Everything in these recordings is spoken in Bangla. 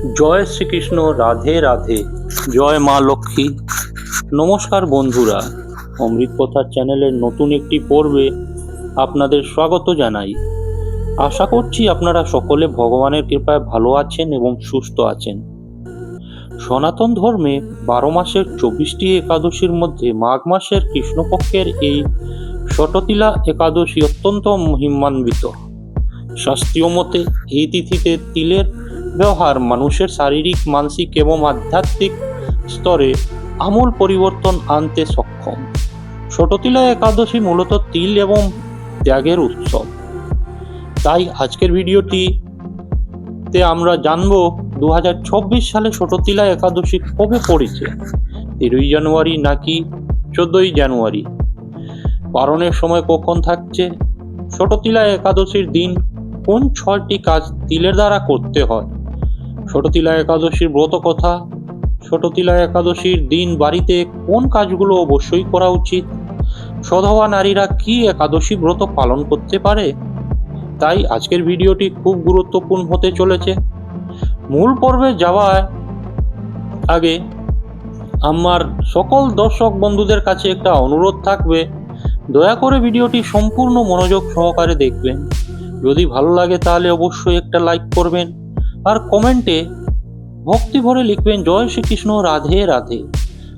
জয় শ্রীকৃষ্ণ, রাধে রাধে। জয় মা লক্ষ্মী। নমস্কার বন্ধুরা। অমৃত কথা চ্যানেলের নতুন একটি পর্বে আপনাদের স্বাগত জানাই। আশা করছি আপনারা সকলে ভগবানের কৃপায় ভালো আছেন এবং সুস্থ আছেন। সনাতন ধর্মে বারো মাসের চব্বিশটি একাদশীর মধ্যে মাঘ মাসের কৃষ্ণপক্ষের এই শটতিলা একাদশী অত্যন্ত মহিমান্বিত। শাস্ত্রীয় মতে এই তিথিতে তিলের ব্যবহার মানুষের শারীরিক, মানসিক এবং আধ্যাত্মিক স্তরে আমূল পরিবর্তন আনতে সক্ষম। ছোটতিলা একাদশী মূলত তিল এবং ত্যাগের উৎসব। তাই আজকের ভিডিওটি তে আমরা জানব দু সালে ছোটতিলা একাদশী কবে পড়েছে, তেরোই জানুয়ারি নাকি চোদ্দই জানুয়ারি? পালনের সময় কখন থাকছে? ছোটতিলা একাদশীর দিন কোন ছয়টি কাজ তিলের দ্বারা করতে হয়? ছোটতিলা একাদশীর ব্রত কথা ছোটতিলা একাদশীর দিন বাড়িতে কোন কাজগুলো অবশ্যই করা উচিত? সধবা নারীরা কি একাদশী ব্রত পালন করতে পারে? তাই আজকের ভিডিওটি খুব গুরুত্বপূর্ণ হতে চলেছে। মূল পর্বে যাওয়ার আগে আমার সকল দর্শক বন্ধুদের কাছে একটা অনুরোধ থাকবে, দয়া করে ভিডিওটি সম্পূর্ণ মনোযোগ সহকারে দেখবেন। যদি ভালো লাগে তাহলে অবশ্যই একটা লাইক করবেন। আর কমেন্টে ভক্তি ভরে লিখবেন, জয় শ্রীকৃষ্ণ, রাধে রাধে।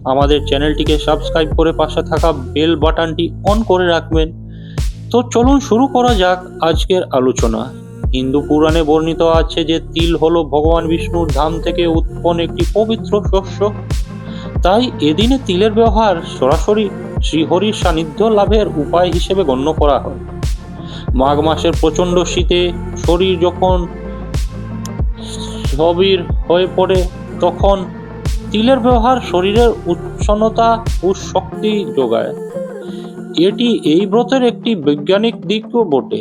আমাদের চ্যানেলটিকে সাবস্ক্রাইব করে পাশে থাকা বেল বাটনটি অন করে রাখবেন। তো চলুন শুরু করা যাক আজকের আলোচনা। হিন্দু পুরাণে বর্ণিত আছে যে, তিল হলো ভগবান বিষ্ণুর ধাম থেকে উৎপন্ন একটি পবিত্র শস্য। তাই এদিনে তিলের ব্যবহার সরাসরি শ্রীহরির সান্নিধ্য লাভের উপায় হিসেবে গণ্য করা হয়। মাঘ মাসের প্রচণ্ড শীতে শরীর যখন স্থবির হয়ে পড়ে, তখন তিলের ব্যবহার শরীরের উচ্ছন্নতা ও শক্তি যোগায়। এটি এই ব্রতের একটি বৈজ্ঞানিক দিকও বটে।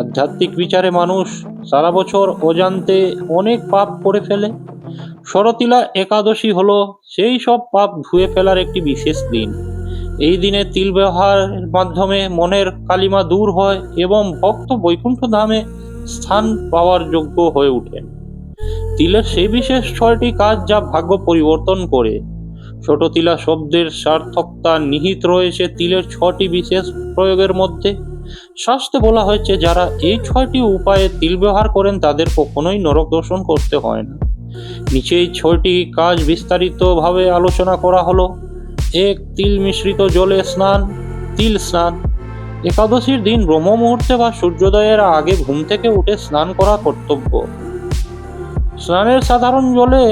আধ্যাত্মিক বিচারে মানুষ সারা বছর অজান্তে অনেক পাপ করে ফেলে। শরতিলা একাদশী হলো সেই সব পাপ ধুয়ে ফেলার একটি বিশেষ দিন। এই দিনে তিল ব্যবহারের মাধ্যমে মনের কালিমা দূর হয় এবং ভক্ত বৈকুণ্ঠ ধামে স্থান পাওয়ার যোগ্য হয়ে ওঠেন। তিলের সেই বিশেষ ছয়টি কাজ যা ভাগ্য পরিবর্তন করে। ছোট তিলা শব্দের সার্থকতা নিহিত রয়েছে তিলের ছটি বিশেষ প্রয়োগের মধ্যে। শাস্ত্রে বলা হয়েছে, যারা এই ছয়টি উপায়ে তিল ব্যবহার করেন, তাদের কখনোই নরক দর্শন করতে হয় না। নিচে এই ছয়টি কাজ বিস্তারিতভাবে আলোচনা করা হলো। এক, তিল মিশ্রিত জলে স্নান, তিল স্নান। একাদশীর দিন ব্রহ্ম মুহূর্তে বা সূর্যোদয়ের আগে ঘুম থেকে উঠে স্নান করা কর্তব্য। স্নানের সাধারণ জলে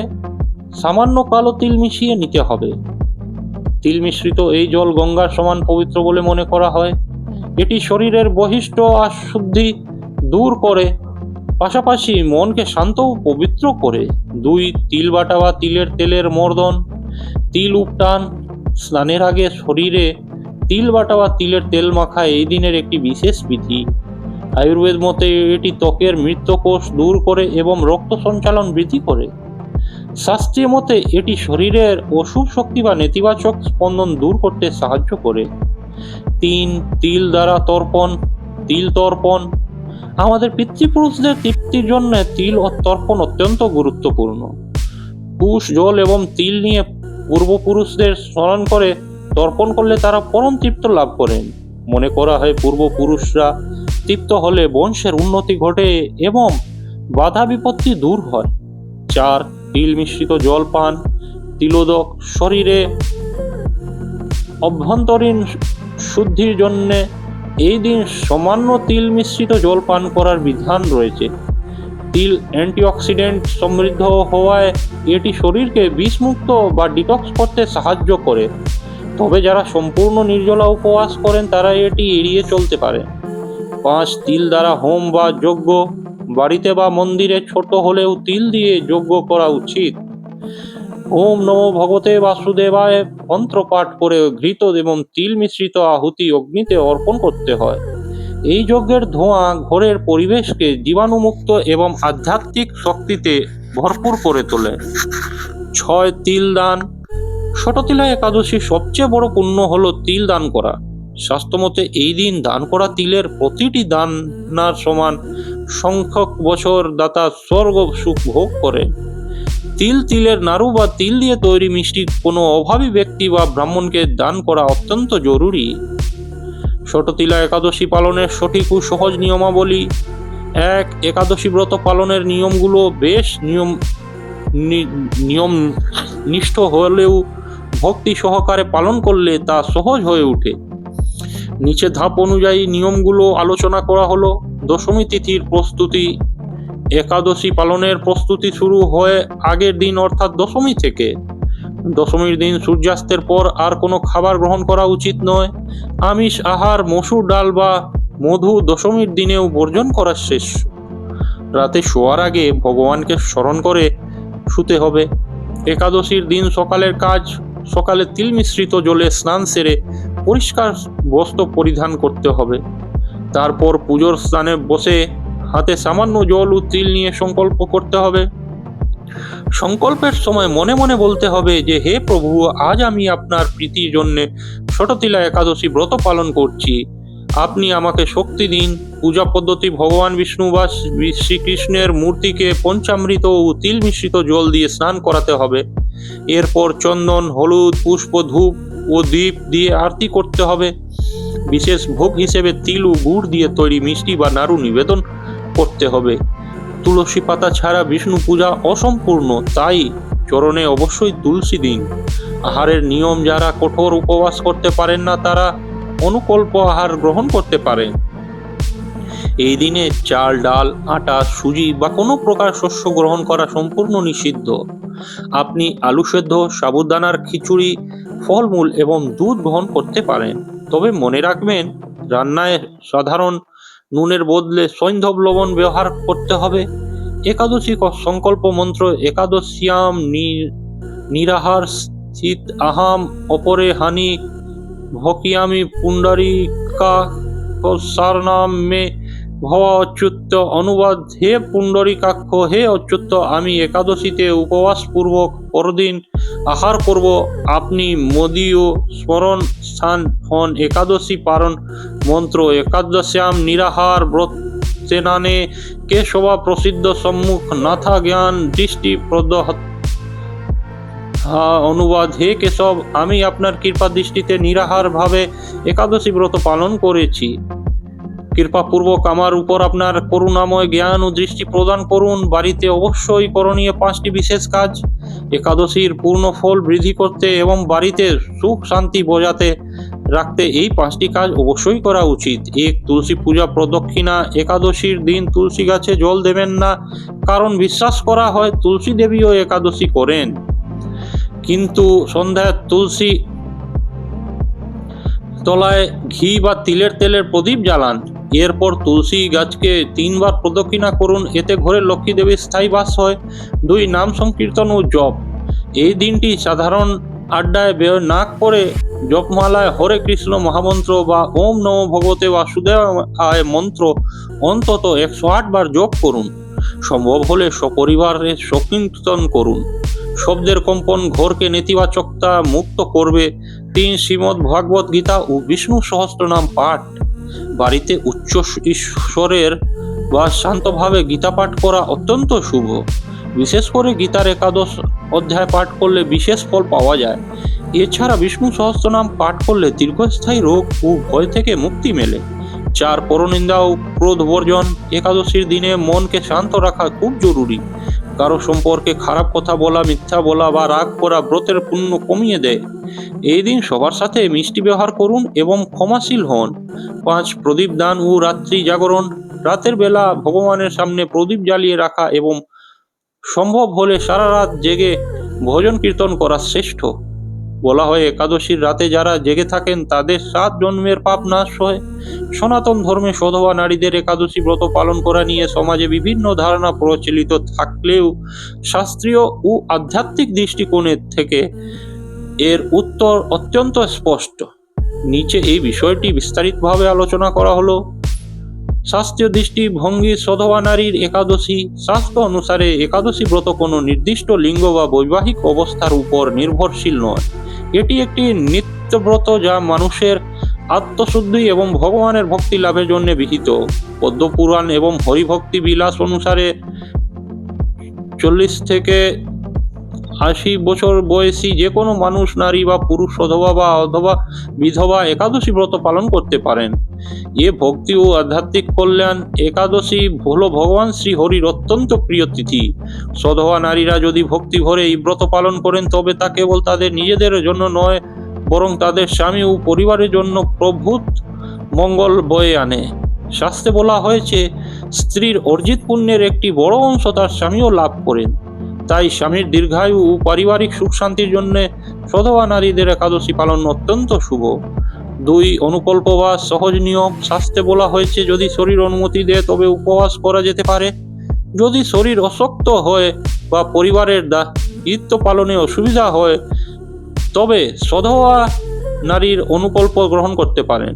সামান্য কালো তিল মিশিয়ে নিতে হবে। তিল মিশ্রিত এই জল গঙ্গার সমান পবিত্র বলে মনে করা হয়। এটি শরীরের বহিষ্ঠ অশুদ্ধি দূর করে। পাশাপাশি মনকে শান্ত ও পবিত্র করে। দুই, তিল বাটা বা তিলের তেলের মর্দন। তিল উপটান। স্নানের আগে শরীরে তিল বাটা বা তিলের তেল মাখা এই দিনের একটি বিশেষ বিধি। আয়ুর্বেদ মতে এটি ত্বকের মৃত্যকোষ দূর করে এবং রক্ত সঞ্চালন বৃদ্ধি করে। শাস্ত্রীয় মতে এটি শরীরের অশুভ শক্তি বা নেতিবাচক স্পন্দন দূর করতে সাহায্য করে। তিন, তিল দ্বারা তর্পণ, তিল তর্পণ। আমাদের পিতৃপুরুষদের তৃপ্তির জন্য তিল ও তর্পণ অত্যন্ত গুরুত্বপূর্ণ। কুশ, জল এবং তিল নিয়ে পূর্বপুরুষদের স্মরণ করে তর্পণ করলে তারা পরম তৃপ্ত লাভ করেন। মনে করা হয় পূর্বপুরুষরা তৃপ্ত হলে বংশের উন্নতি ঘটে এবং বাধা বিপত্তি দূর হয়। চার, তিল মিশ্রিত জল পান। তিলোদক শরীরে অভ্যন্তরীণ শুদ্ধির জন্যে এই দিন সামান্য তিল মিশ্রিত জল পান করার বিধান রয়েছে। তিল অ্যান্টিঅক্সিডেন্ট সমৃদ্ধ হওয়ায় এটি শরীরকে বিষমুক্ত বা ডিটক্স করতে সাহায্য করে। তবে যারা সম্পূর্ণ নির্জলা উপবাস করেন, তারা এটি এড়িয়ে চলতে পারে। পাঁচ তিল দ্বারা হোম বা যজ্ঞ, বাড়িতে বা মন্দিরে ছোট হলেও তিল দিয়ে যজ্ঞ করা উচিত। ওম নমো ভগবতে বাসুদেবায় মন্ত্র পাঠ করে ঘৃত এবং তিল মিশ্রিত আহুতি অগ্নিতে অর্পণ করতে হয়। এই যজ্ঞের ধোঁয়া ঘরের পরিবেশকে জীবাণুমুক্ত এবং আধ্যাত্মিক শক্তিতে ভরপুর করে তোলে। ছয় তিল দান। ষটতিলা একাদশীর সবচেয়ে বড় পুণ্য হলো তিল দান করা। শাস্ত্রমতে এই দিন দান করা তিলের প্রতিটি দানার সমান সংখ্যক বছর দাতা স্বর্গ সুখ ভোগ করে। তিল তিলের নাড়ু বা তিল দিয়ে তৈরি মিষ্টি কোনো অভাবী ব্যক্তি বা ব্রাহ্মণকে দান করা অত্যন্ত জরুরি। ষটতিলা একাদশী পালনের সঠিক ও সহজ নিয়মাবলী। এক, একাদশী ব্রত পালনের নিয়মগুলো বেশ নিয়ম নিয়ম নিষ্ঠ হলেও ভক্তি সহকারে পালন করলে তা সহজ হয়ে ওঠে। নিচে ধাপ অনুযায়ী নিয়মগুলো আলোচনা করা হলো। দশমী তিথির প্রস্তুতি, একাদশী পালনের প্রস্তুতি শুরু হয় আগের দিন, অর্থাৎ দশমী থেকে। দশমীর দিন সূর্যাস্তের পর আর কোনো খাবার গ্রহণ করা উচিত নয়। আমিষ, আহার, মসুর ডাল বা মধু দশমীর দিনেও বর্জন করা শেষ। রাতে শোয়ার আগে ভগবানকে স্মরণ করে শুতে হবে। একাদশীর দিন সকালের কাজ, সকালে তিল মিশ্রিত জলে স্নান সেরে পরিষ্কার বস্ত্র পরিধান করতে হবে। তারপর পুজোর স্থানে বসে হাতে সামান্য জল ও তিল নিয়ে সংকল্প করতে হবে। সংকল্পের সময় মনে মনে বলতে হবে যে, হে প্রভু, আজ আমি আপনার প্রীতির জন্যে ছোটতিলা একাদশী ব্রত পালন করছি। আপনি আমাকে শক্তি দিন। পূজা পদ্ধতি ভগবান বিষ্ণু বা শ্রীকৃষ্ণের মূর্তিকে পঞ্চামৃত ও তিল মিশ্রিত জল দিয়ে স্নান করাতে হবে। এরপর চন্দন, হলুদ, পুষ্প, ধূপ ও দ্বীপ দিয়ে আরতি করতে হবে। বিশেষ ভোগ হিসেবে তিল ও গুড় দিয়ে তৈরি মিষ্টি বা নাড়ু নিবেদন করতে হবে। তুলসী পাতা ছাড়া বিষ্ণু পূজা অসম্পূর্ণ, তাই চরণে অবশ্যই তুলসী দিন। আহারের নিয়ম যারা কঠোর উপবাস করতে পারেন না, তারা অনুকল্প আহার গ্রহণ করতে পারেন। এই দিনে চাল, ডাল, আটা, সুজি বা কোনো প্রকার শস্য গ্রহণ করা সম্পূর্ণ নিষিদ্ধ। আপনি আলু সেদ্ধ, সাবুদানার খিচুড়ি ফলমূল এবং দুধ গ্রহণ করতে পারেন। তবে মনে রাখবেন রান্নায় সাধারণ নুনের বদলে সৈন্ধব লবণ ব্যবহার করতে হবে। একাদশী সংকল্প মন্ত্র, একাদশিয়াম নিরাহার স্থিত আহাম, অপরে হানি, ভকিয়ামি পুণ্ডরিকা সারনাম ভব অচ্যুত অনুবাদ হে পুণ্ডরিকাক্ষ হে অচ্যুত আমি একাদশীতে উপবাস পূর্বক পরদিন আহার করব। আপনি মোদীয় স্মরণ স্থান হন একাদশী পারণ মন্ত্র একাদশ্যাম নিরাহার ব্রত সেনানে কেশবা প্রসিদ্ধ সম্মুখ নাথা জ্ঞান দৃষ্টি প্রদ হা, অনুবাদ হে কেশব আমি আপনার কৃপা দৃষ্টিতে নিরাহার ভাবে একাদশী ব্রত পালন করেছি। কৃপাপূর্বক আমার উপর আপনার করুণাময় জ্ঞান ও দৃষ্টি প্রদান করুন। বাড়িতে অবশ্যই করণীয় পাঁচটি বিশেষ কাজ। একাদশীর পূর্ণ ফল বৃদ্ধি করতে এবং বাড়িতে সুখ শান্তি বজাতে রাখতে এই পাঁচটি কাজ অবশ্যই করা উচিত। এক, তুলসী পূজা প্রদক্ষিণা। একাদশীর দিন তুলসী গাছে জল দেবেন না, কারণ বিশ্বাস করা হয় তুলসী দেবীও একাদশী করেন। কিন্তু সন্ধ্যায় তুলসী তলায় ঘি বা তিলের তেলের প্রদীপ জ্বালান। এরপর তুলসী গাছকে তিনবার প্রদক্ষিণা করুন, এতে ঘরে লক্ষ্মী দেবীর স্থায়ী বাস হয়। দুই, নাম সংকীর্তন ও জপ। এই দিনটি সাধারণ আড্ডায় ব্যয় না করে জপমালায় হরে কৃষ্ণ মহামন্ত্র বা ওম নম ভগবতে আয় মন্ত্র অন্তত একশো আট বার জপ করুন। সম্ভব হলে সপরিবারে সংকীর্তন করুন। শব্দের কম্পন ঘরকে নেতিবাচকতা মুক্ত করবে। তিন শ্রীমদ ভাগবত গীতা ও বিষ্ণু সহস্রনাম পাঠ। বাড়িতে উচ্চ ঈশ্বরের বা শান্তভাবে গীতা পাঠ করা অত্যন্ত শুভ। বিশেষ করে গীতার একাদশ অধ্যায় পাঠ করলে বিশেষ ফল পাওয়া যায়। এছাড়া বিষ্ণু সহস্রনাম পাঠ করলে দীর্ঘস্থায়ী রোগ ও ভয় থেকে মুক্তি মেলে। চার পরনিন্দা ও ক্রোধ বর্জন একাদশীর দিনে মনকে শান্ত রাখা খুব জরুরি। কারও সম্পর্কে খারাপ কথা বলা, মিথ্যা বলা বা রাগ করা ব্রতের পুণ্য কমিয়ে দেয়। এই দিন সবার সাথে মিষ্টি ব্যবহার করুন এবং ক্ষমাশীল হন। পাঁচ, প্রদীপ দান ও রাত্রি জাগরণ। রাতের বেলা ভগবানের সামনে প্রদীপ জ্বালিয়ে রাখা এবং সম্ভব হলে সারা রাত জেগে ভজন কীর্তন করা শ্রেষ্ঠ। বলা হয়, একাদশীর রাতে যারা জেগে থাকেন, তাদের সাত জন্মের পাপ নাশ হয়। সনাতন ধর্মে সধবা নারীদের একাদশী ব্রত পালন করা নিয়ে সমাজে বিভিন্ন ধারণা প্রচলিত থাকলেও শাস্ত্রীয় ও আধ্যাত্মিক দৃষ্টিকোণের থেকে এর উত্তর অত্যন্ত স্পষ্ট। নিচে এই বিষয়টি বিস্তারিতভাবে আলোচনা করা হলো। শাস্ত্রীয় দৃষ্টিভঙ্গি সধবা নারীর একাদশী শাস্ত্র অনুসারে একাদশী ব্রত কোনো নির্দিষ্ট লিঙ্গ বা বৈবাহিক অবস্থার উপর নির্ভরশীল নয়। এটি একটি নিত্যব্রত যা মানুষের আত্মশুদ্ধি এবং ভগবানের ভক্তি লাভের জন্য বিহিত। পদ্মপুরাণ এবং হরিভক্তি বিলাস অনুসারে চল্লিশ থেকে আশি বছর বয়সী যে কোনো মানুষ, নারী বা পুরুষ অথবা বা অথবা বিধবা একাদশী ব্রত পালন করতে পারেন। এ ভক্তি ও আধ্যাত্মিক কল্যাণ একাদশী হল ভগবান শ্রী হরির অত্যন্ত প্রিয় তিথি। সধবা নারীরা যদি ভক্তি ভরে এই ব্রত পালন করেন, তবে তা কেবল তাদের নিজেদের জন্য নয়, বরং তাদের স্বামী ও পরিবারের জন্য প্রভূত মঙ্গল বয়ে আনে। শাস্ত্রে বলা হয়েছে, স্ত্রীর অর্জিত পুণ্যের একটি বড় অংশ তার স্বামীও লাভ করেন। তাই স্বামীর দীর্ঘায়ু ও পারিবারিক সুখ শান্তির জন্য সধবা নারীদের একাদশী পালন অত্যন্ত শুভ। দুই, অনুকল্প বা সহজ নিয়ম শাস্ত্রে বলা হয়েছে, যদি শরীর অনুমতি দেয় তবে উপবাস করা যেতে পারে। যদি শরীর অশক্ত হয় বা পরিবারের দায়িত্ব পালনে অসুবিধা হয়, তবে সধবা নারীর অনুকল্প গ্রহণ করতে পারেন।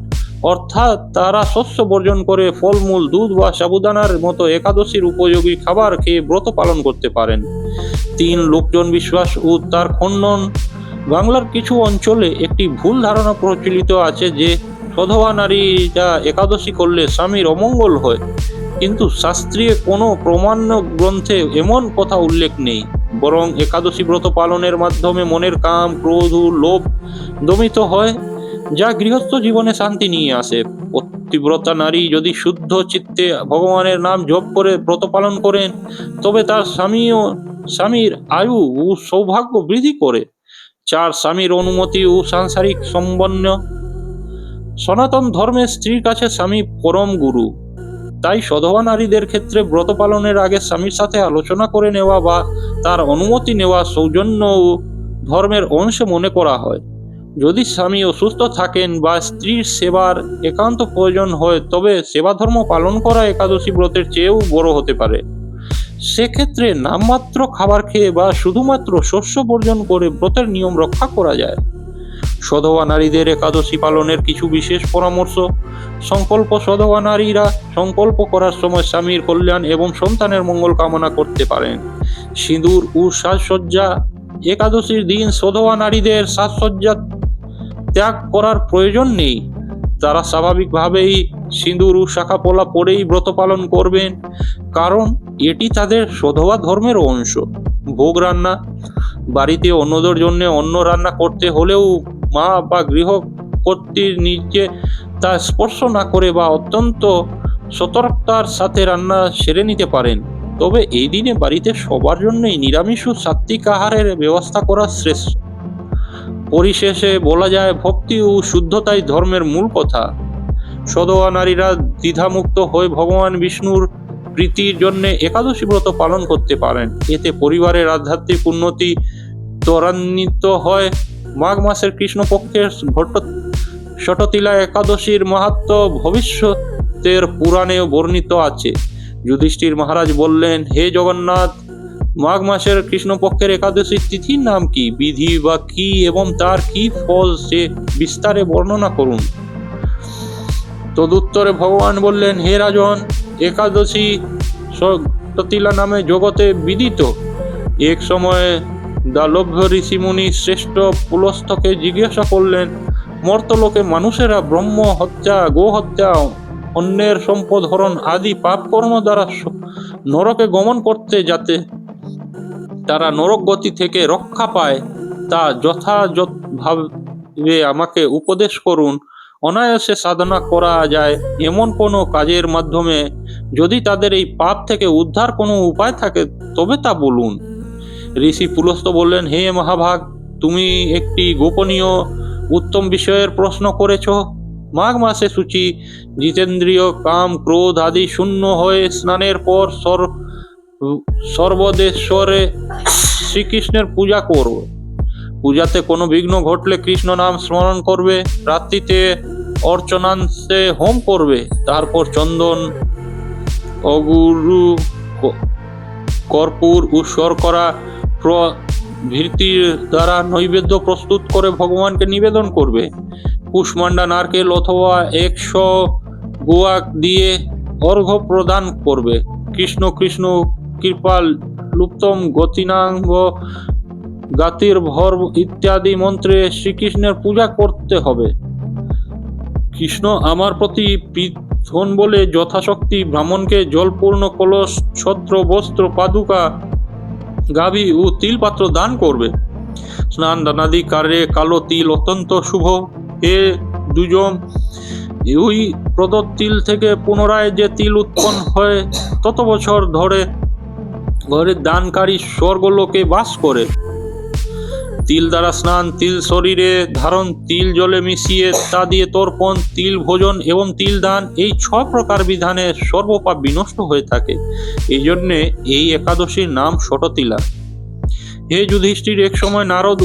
অর্থাৎ তারা শস্য বর্জন করে ফলমূল, দুধ বা সাবুদানার মতো একাদশীর উপযোগী খাবার খেয়ে ব্রত পালন করতে পারেন। তিন, লোকজন বিশ্বাস ও তার খণ্ডন। বাংলার কিছু অঞ্চলে একটি ভুল ধারণা প্রচলিত আছে যে, সধবা নারীরা একাদশী করলে স্বামীর অমঙ্গল হয়। কিন্তু শাস্ত্রীয় কোনো প্রমাণ্য গ্রন্থে এমন কথা উল্লেখ নেই। বরং একাদশী ব্রত পালনের মাধ্যমে মনের কাম, ক্রোধ ও লোভ দমিত হয়। যা গৃহস্থ জীবনে শান্তি নিয়ে আসে। পতিব্রতা নারী যদি শুদ্ধ চিত্তে ভগবানের নাম জপ করে ব্রত পালন করেন, তবে তার স্বামীও, স্বামীর আয়ু ও সৌভাগ্য বৃদ্ধি করে। চার স্বামীর অনুমতি ও সাংসারিক সম্বন্য সনাতন ধর্মের স্ত্রীর কাছে স্বামী পরম গুরু। তাই সধবা নারীদের ক্ষেত্রে ব্রত পালনের আগে স্বামীর সাথে আলোচনা করে নেওয়া বা তার অনুমতি নেওয়া সৌজন্য ও ধর্মের অংশ মনে করা হয়। যদি স্বামী অসুস্থ থাকেন বা স্ত্রীর সেবার একান্ত প্রয়োজন হয়, তবে সেবা ধর্ম পালন করা একাদশী ব্রতের চেয়েও বড় হতে পারে। সেক্ষেত্রে নামমাত্র খাবার খেয়ে বা শুধুমাত্র শস্য বর্জন করে ব্রতের নিয়ম রক্ষা করা যায়। সধবা নারীদের একাদশী পালনের কিছু বিশেষ পরামর্শ। সংকল্প সধবা নারীরা সংকল্প করার সময় স্বামীর কল্যাণ এবং সন্তানের মঙ্গল কামনা করতে পারেন। সিঁদুর ও সাজসজ্জা একাদশীর দিন সধবা নারীদের সাজসজ্জা ত্যাগ করার প্রয়োজন নেই। তারা স্বাভাবিকভাবেই সিঁদুর ও শাখা পোলা পরেই ব্রত পালন করবেন, কারণ এটি তাদের সধবা ধর্মের অংশ। ভোগ রান্না, বাড়িতে অন্যদের জন্য অন্য রান্না করতে হলেও মা বা গৃহকর্ত্রীর নিজে তা স্পর্শ না করে বা অত্যন্ত সতর্কতার সাথে রান্না সেরে নিতে পারেন। তবে এই দিনে বাড়িতে সবার জন্যই নিরামিষ ও সাত্বিক আহারের ব্যবস্থা করা শ্রেষ্ঠ। পরিশেষে বলা যায় ভক্তি ও শুদ্ধতাই ধর্মের মূল কথা। সদোয়া নারীরা দ্বিধামুক্ত হয়ে ভগবান বিষ্ণুর প্রীতির জন্য একাদশী ব্রত পালন করতে পারেন। এতে পরিবারের আধ্যাত্মিক উন্নতি ত্বরান্বিত হয়। মাঘ মাসের কৃষ্ণপক্ষের ঘট শটতিলা একাদশীর মাহাত্ম ভবিষ্যতের পুরাণে বর্ণিত আছে। যুধিষ্ঠির মহারাজ বললেন, হে জগন্নাথ, মাঘ মাসের কৃষ্ণপক্ষের একাদশীর তিথির নাম কি? বিধি বা কি? এবং তার কি ফল? সে বিস্তারে বর্ণনা করুন। তদুত্তরে ভগবান বললেন, হে রাজন, একাদশী সতিলা নামে জগতে বিদিত। এক সময়ে দালভ্য ঋষিমুনি শ্রেষ্ঠ পুলস্থকে জিজ্ঞাসা করলেন, মর্তলোকে মানুষেরা ব্রহ্ম হত্যা গো হত্যা অন্যের সম্পদ হরণ আদি পাপ কর্ম দ্বারা নরকে গমন করতে যাতে তারা নরক গতি থেকে রক্ষা পায়, তা যথাযথভাবে আমাকে উপদেশ করুন। অনায়াসে সাধনা করা যায়। এমন কোনো কাজের মাধ্যমে যদি তাদের এই পাপ থেকে উদ্ধার কোনো উপায় থাকে, তবে তা বলুন। ঋষি পুলস্ত বললেন, হে মহাভাগ, তুমি একটি গোপনীয় উত্তম বিষয়ের প্রশ্ন করেছ। মাঘ মাসে সূচি জিতেন্দ্রীয় কাম ক্রোধ আদি শূন্য হয়ে স্নানের পর সর, সর্বদেশ্বরে শ্রীকৃষ্ণের পূজা করবে। পূজাতে কোনো বিঘ্ন ঘটলে কৃষ্ণ নাম স্মরণ করবে। রাত্রিতে অর্চনাংশে হোম করবে। তারপর চন্দন, অগুরু, কর্পূর ও শর্করা প্রভৃতির দ্বারা নৈবেদ্য প্রস্তুত করে ভগবানকে নিবেদন করবে। কুষ্মান্ডা নারকেল অথবা একশো গোয়াক দিয়ে অর্ঘ্য প্রদান করবে। কৃষ্ণ কৃষ্ণ কৃপাল, লুপ্তম গতিনাঙ্গ, গাতির ভর ইত্যাদি মন্ত্রে শ্রীকৃষ্ণের পূজা করতে হবে। কৃষ্ণ আমার প্রতি প্রীত বলে যথাশক্তি ব্রাহ্মণকে জলপূর্ণ কলস, ছত্র, বস্ত্র, পাদুকা গাভী ও তিলপাত্র দান করবে। স্নান দানাদি কারে কালো তিল অত্যন্ত শুভ। এ দুজন ওই প্রদত্ত তিল থেকে পুনরায় যে তিল উৎপন্ন হয়, তত বছর ধরে ঘরের দানকারী স্বর্গলোকে বাস করে। তিল দ্বারা স্নান, তিল শরীরে ধারণ, তিল জলে মিশিয়ে তা দিয়ে তর্পণ, তিল ভোজন এবং তিল দান, এই ছ প্রকার বিধানে সর্বপাপ বিনষ্ট হয়ে থাকে। এই জন্যে এই একাদশীর নাম ষটতিলা। হে যুধিষ্ঠির, এক সময় নারদ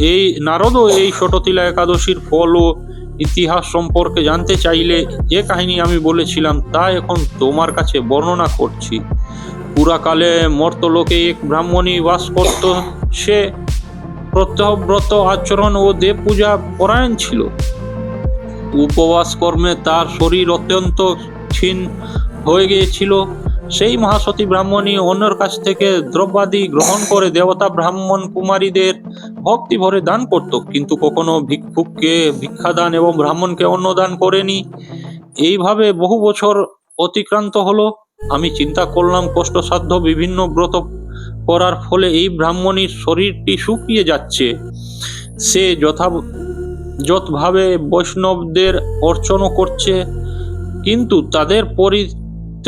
এই নারদও এই ষটতিলা একাদশীর ফল ও ইতিহাস সম্পর্কে জানতে চাইলে যে কাহিনী আমি বলেছিলাম তা এখন তোমার কাছে বর্ণনা করছি। পুরাকালে মর্তলোকে এক ব্রাহ্মণী বাস করত। সে প্রত্যহব্রত আচরণ ও দেব পূজা পরায়ণ ছিল। উপবাস কর্মে তার শরীর অত্যন্ত ক্ষীণ হয়ে গিয়েছিল। সেই মহাসতী ব্রাহ্মণী অন্যের কাছ থেকে দ্রব্যাদি গ্রহণ করে দেবতা ব্রাহ্মণ কুমারীদের ভক্তি ভরে দান করত, কিন্তু কখনো ভিক্ষুককে ভিক্ষাদান এবং ব্রাহ্মণকে অন্নদান করেনি। এইভাবে বহু বছর অতিক্রান্ত হলো। আমি চিন্তা করলাম, কষ্টসাধ্য বিভিন্ন ব্রত করার ফলে এই ব্রাহ্মণীর শরীরটি শুকিয়ে যাচ্ছে। সে যথা যথভাবে বৈষ্ণবদের অর্চনও করছে, কিন্তু তাদের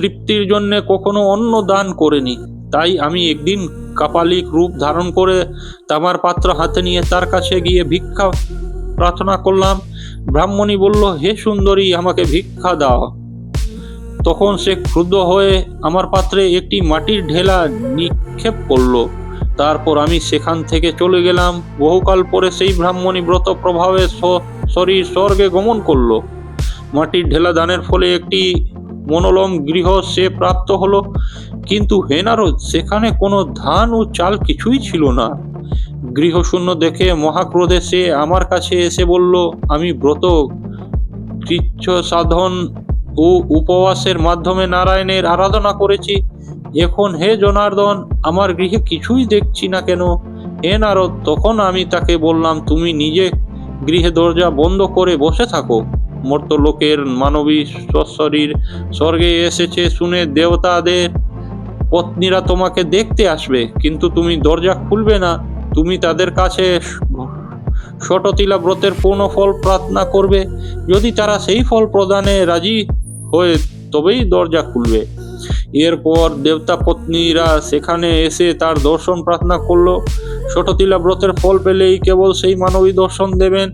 পরিতৃপ্তির জন্য কখনো অন্ন দান করেনি। তাই আমি একদিন কাপালিক রূপ ধারণ করে তামার পাত্র হাতে নিয়ে তার কাছে গিয়ে ভিক্ষা প্রার্থনা করলাম। ব্রাহ্মণী বলল, হে সুন্দরী, আমাকে ভিক্ষা দাও। তখন সে ক্ষুব্ধ হয়ে আমার পাত্রে একটি মাটির ঢেলা নিক্ষেপ করল। তারপর আমি সেখান থেকে চলে গেলাম। বহুকাল পরে সেই ব্রাহ্মণী ব্রত প্রভাবে শরীর স্বর্গে গমন করল। মাটির ঢেলা দানের ফলে একটি মনোলম গৃহ সে প্রাপ্ত হলো, কিন্তু হেনারদ সেখানে কোনো ধান ও চাল কিছুই ছিল না। গৃহশূন্য দেখে মহাক্রোধে সে আমার কাছে এসে বলল, আমি ব্রত কৃচ্ছ সাধন ও উপবাসের মাধ্যমে নারায়ণের আরাধনা করেছি। এখন হে জনার্দন, আমার গৃহে কিছুই দেখছি না কেন? হে নারদ, তখন আমি তাকে বললাম, তুমি নিজে গৃহে দরজা বন্ধ করে বসে থাকো। মর্তলোকের মানবী সশরীর স্বর্গে এসেছে শুনে দেবতাদের পত্নীরা তোমাকে দেখতে আসবে, কিন্তু তুমি দরজা খুলবে না। তুমি তাদের কাছে ষটতিলা ব্রতের পূর্ণ ফল প্রার্থনা করবে। যদি তারা সেই ফল প্রদানে রাজি হয়ে, তবেই দরজা খুলবে। এরপর দেবতা পত্নীরা সেখানে এসে তার দর্শন প্রার্থনা করল। ষটতিলা ব্রতের ফল পেলেই কেবল সেই মানবী দর্শন দেবেন,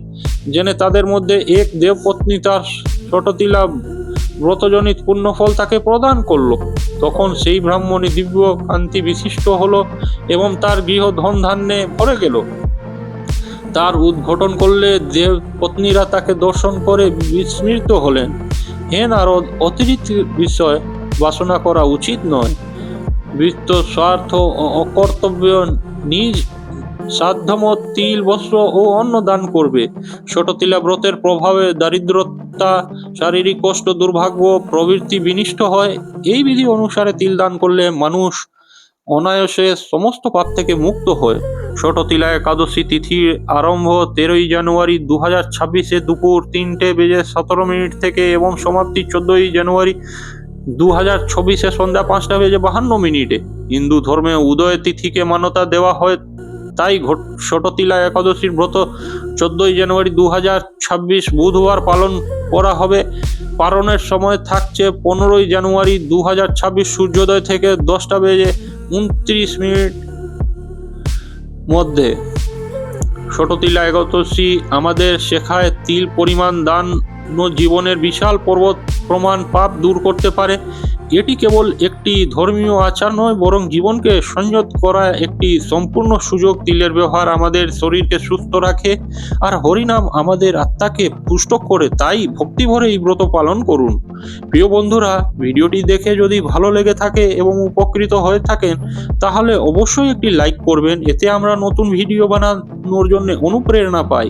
জেনে তাদের মধ্যে এক দেবপত্নী তার ষটতিলা ব্রতজনিত পুণ্যফল তাকে প্রদান করল। তখন সেই ব্রাহ্মণী দিব্য কান্তি বিশিষ্ট হল এবং তার গৃহ ধন ধান্যে ভরে গেল। তার উদ্ঘটন করলে দেব পত্নীরা তাকে দর্শন করে বিস্মৃত হলেন। হেন নারদ, অতিরিক্ত বিষয় বাসনা করা উচিত নয়। বৃত্ত স্বার্থ অকর্তব্য নিজ সাধ্যমত তিল, বস্ত্র ও অন্ন দান করবে। ছোট তিলা ব্রতের প্রভাবে দারিদ্রতা, শারীরিক কষ্ট, দুর্ভাগ্য, প্রবৃত্তি বিনিষ্ট হয়। এই বিধি অনুসারে তিল দান করলে মানুষ অনায়াসে সমস্ত পাপ থেকে মুক্ত হয়। ষটতিলা একাদশী তিথির আরম্ভ তেরোই জানুয়ারি দু হাজার ছাব্বিশে দুপুর তিনটে বেজে সতেরো মিনিট থেকে এবং সমাপ্তি চোদ্দই জানুয়ারি দু হাজার চব্বিশে সন্ধ্যা পাঁচটা বেজে বাহান্ন মিনিটে হিন্দু ধর্মে উদয় তিথিকে মান্যতা দেওয়া হয়। তাই ষটতিলা একাদশীর ব্রত চোদ্দই জানুয়ারি দু হাজার ছাব্বিশ বুধবার পালন করা হবে। পালনের সময় থাকছে পনেরোই জানুয়ারি দু হাজার ছাব্বিশ সূর্যোদয় থেকে দশটা বেজে উনত্রিশ মিনিট মধ্যে। ষটতিলা একাদশী আমাদের শেখায় তিল পরিমাণ দান জীবনের বিশাল পর্বত প্রমাণ পাপ দূর করতে পারে। এটি কেবল একটি ধর্মীয় আচার নয়, বরং জীবনকে সংযত করা একটি সম্পূর্ণ সুযোগ। তিলের ব্যবহার আমাদের শরীরকে সুস্থ রাখে, আর হরিনাম আমাদের আত্মাকে পুষ্ট করে, তাই ভক্তি ভরে এই ব্রত পালন করুন। প্রিয় বন্ধুরা, ভিডিওটি দেখে যদি ভালো লেগে থাকে এবং উপকৃত হয়ে থাকেন, তাহলে অবশ্যই একটি লাইক করবেন। এতে আমরা নতুন ভিডিও বানানোর জন্য অনুপ্রেরণা পাই।